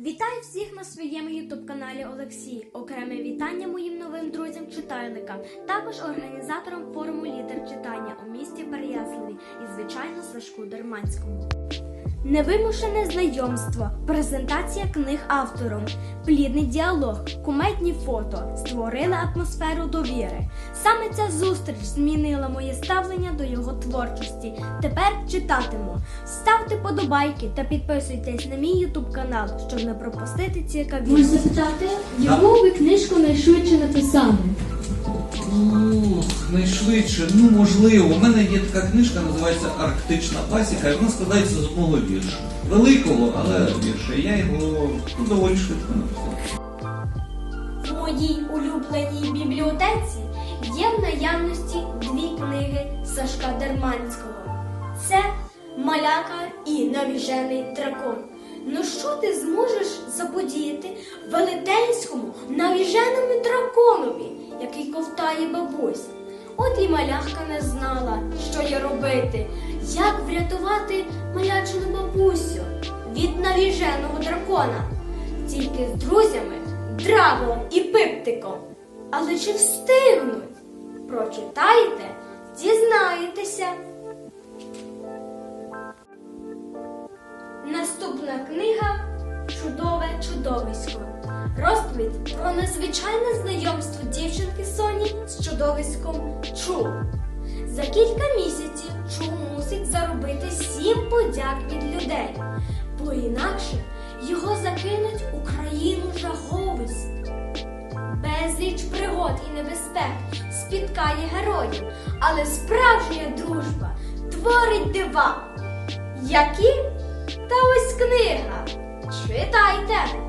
Вітаю всіх на своєму ютуб-каналі Олексій. Окреме вітання моїм новим друзям-читальникам, також організаторам форуму лідер читання у місті Переяславі і, звичайно, Сашку Дерманському. Невимушене знайомство, презентація книг автором, плідний діалог, куметні фото створили атмосферу довіри. Саме ця зустріч змінила моє ставлення до його творчості. Тепер читатиму. Ставте подобайки та підписуйтесь на мій ютуб канал, щоб не пропустити цікаві. Можна запитати, яку ви книжку найшвидше написали? Ух, найшвидше, ну можливо. У мене є така книжка, називається Арктична пасіка, і вона складається з одного вірша. Великого, але вірша. Я його ну, доволі швидко написав. В моїй улюбленій бібліотеці є в наявності дві книги Сашка Дерманського. Це Маляка і Навіжений дракон. Ну що ти зможеш заподіяти велетенському навіженому драконові, який ковтає бабусь? От і малявка не знала, що їй робити, як врятувати малячину бабусю від навіженого дракона. Тільки з друзями, Драгом і Пиптиком. Але чи встигнуть? Прочитайте, дізнаєтеся. Наступна книга Чудове чудовисько. Розповідь про незвичайне знайомство дівчинки Соні з чудовиськом Чу. За кілька місяців Чу мусить заробити сім подяк від людей, бо інакше його закинуть у країну жаговиськ. Безліч пригод і небезпек спіткає героїв, але справжня дружба творить дива. Які? Та ось книга. Читайте!